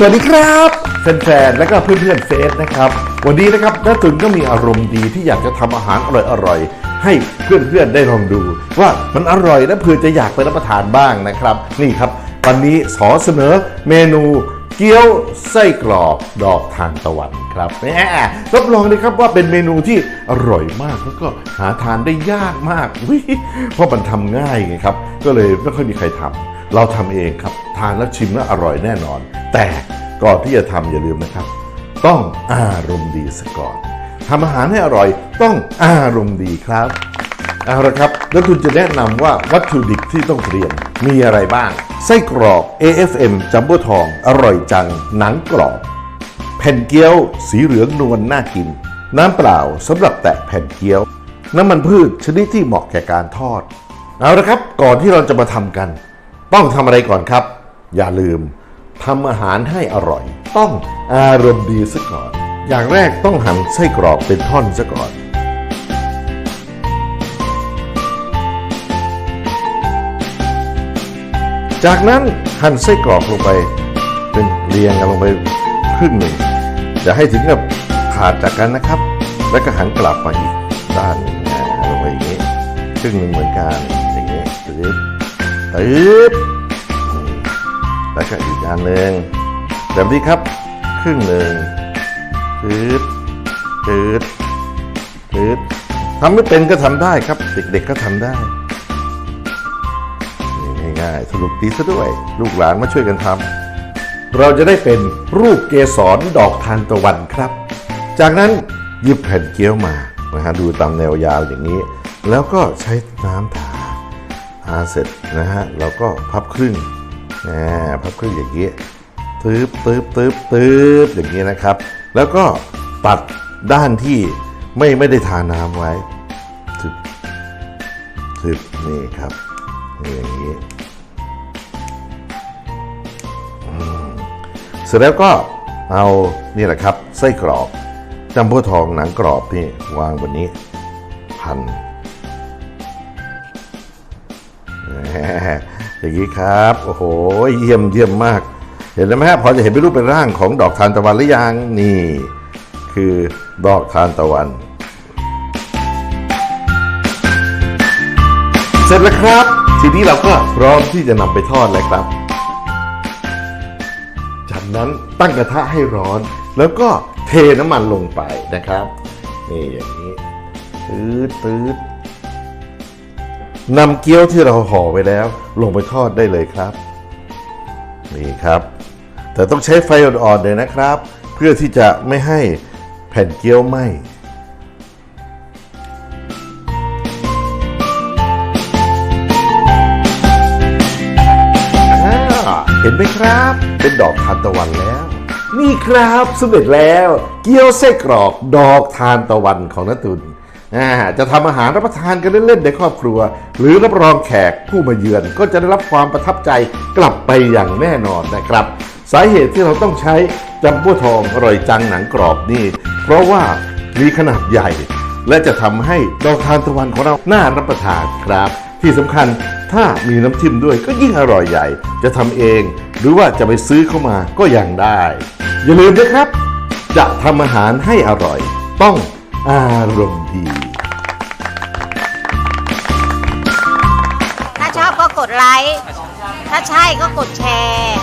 สวัสดีครับแฟนๆและก็เพื่อนๆเฟสนะครับ วันนี้นะครับน้าตุนก็มีอารมณ์ดีที่อยากจะทำอาหารอร่อยๆให้เพื่อนๆได้ลองดู ว่ามันอร่อยและเพื่อจะอยากไปรับประทานบ้างนะครับ นี่ครับ วันนี้ขอเสนอเมนูเกี๊ยวไส้กรอกดอกทานตะวันครับแหมรับรองเลยครับว่าเป็นเมนูที่อร่อยมากแล้วก็หาทานได้ยากมากเพราะมันทำง่ายไงครับ ก็เลยไม่ค่อยมีใครทำ เราทำเองครับ ทานแล้วชิมแล้วอร่อยแน่นอน แต่ก่อนที่จะทำอย่าลืมนะครับ ต้องอารมณ์ดีซะก่อนทำอาหารให้อร่อยต้องอารมณ์ดีครับเอาละครับ แล้วคุณจะแนะนำว่าวัตถุดิบที่ต้องเตรียมมีอะไรบ้าง ไส้กรอก AFM จัมโบ้ทอง อร่อยจัง หนังกรอบ แผ่นเกี๊ยว สีเหลืองนวลน่ากิน น้ำเปล่าสำหรับแตะแผ่นเกี๊ยว น้ำมันพืชชนิดที่เหมาะแก่การทอด เอาละครับ ก่อนที่เราจะมาทำกัน ต้องทำอะไรก่อนครับ อย่าลืมทำอาหารให้อร่อย ต้องอารมณ์ดีซะก่อน อย่างแรกต้องหั่นไส้กรอกเป็นท่อนซะก่อนจากนั้นหั่นไส้กรอกลงไป เป็นเรียงกันลงไปครึ่งหนึ่งอย่าให้ถึงกับขาดจากกันนะครับ แล้วก็หันกลับมาอีกด้านหนึ่งลงไปอย่างนี้ครึ่งหนึ่งเหมือนกันอย่างนี้ตึ๊บ ตึ๊บแล้วก็อีกด้านหนึ่งแบบนี้ครับ ครึ่งหนึ่งตึ๊บตึ๊บตึ๊บทำไม่เป็นก็ทำได้ครับ เด็กๆก็ทำได้ง่ายๆสนุกดีซะด้วย ลูกหลานมาช่วยกันทำเราจะได้เป็นรูปเกสรดอกทานตะวันครับ จากนั้นหยิบแผ่นเกี๊ยวมานะฮะดูตามแนวยาวอย่างนี้ แล้วก็ใช้น้ำทา ทาเสร็จนะฮะเราก็พับครึ่งนะพับครึ่งอย่างนี้ยตืบตืบตืบตืบอย่างนี้ยนะครับ แล้วก็ตัดด้านที่ไม่ไม่ได้ทาน้ำไว้ถึบถึบนี่ครับนี่อย่างนี้อืมเสร็จแล้วก็เอานี่แหละครับไส้กรอกจัมโบ้ทองหนังกรอบนี่วางบนนี้พัน อย่างนี้ครับ โอ้โห เยี่ยมเยี่ยมมาก เห็นแล้วไหมฮะพอจะเห็นเป็นรูปเป็นร่างของดอกทานตะวันหรือยังนี่ คือดอกทานตะวัน เสร็จแล้วครับ ทีนี้เราก็พร้อมที่จะนำไปทอดแล้วครับ จากนั้นตั้งกระทะให้ร้อน แล้วก็เทน้ำมันลงไปนะครับ นี่อย่างนี้ตืดตืด นำเกี๊ยวที่เราห่อไว้แล้ว ลงไปทอดได้เลยครับ นี่ครับ แต่ต้องใช้ไฟอ่อนๆเลยนะครับ เพื่อที่จะไม่ให้แผ่นเกี๊ยวไหม้เห็นไหมครับ เป็นดอกทานตะวันแล้ว นี่ครับสำเร็จแล้ว เกี๊ยวไส้กรอกดอกทานตะวันของนตุน จะทำอาหารรับประทานกันเล่นๆในครอบครัว หรือรับรองแขกผู้มาเยือนก็จะได้รับความประทับใจกลับไปอย่างแน่นอนนะครับ สาเหตุที่เราต้องใช้จัมโบ้ทองอร่อยจังหนังกรอบนี่ เพราะว่ามีขนาดใหญ่ และจะทำให้ดอกทานตะวันของเราน่ารับประทานครับ ที่สำคัญถ้ามีน้ำจิ้มด้วยก็ยิ่งอร่อยใหญ่ จะทำเอง หรือว่าจะไปซื้อเข้ามาก็ยังได้ อย่าลืมนะครับ จะทำอาหารให้อร่อย ต้อง อารมณ์ดี ถ้าชอบก็กดไลค์ ถ้าใช่ก็กดแชร์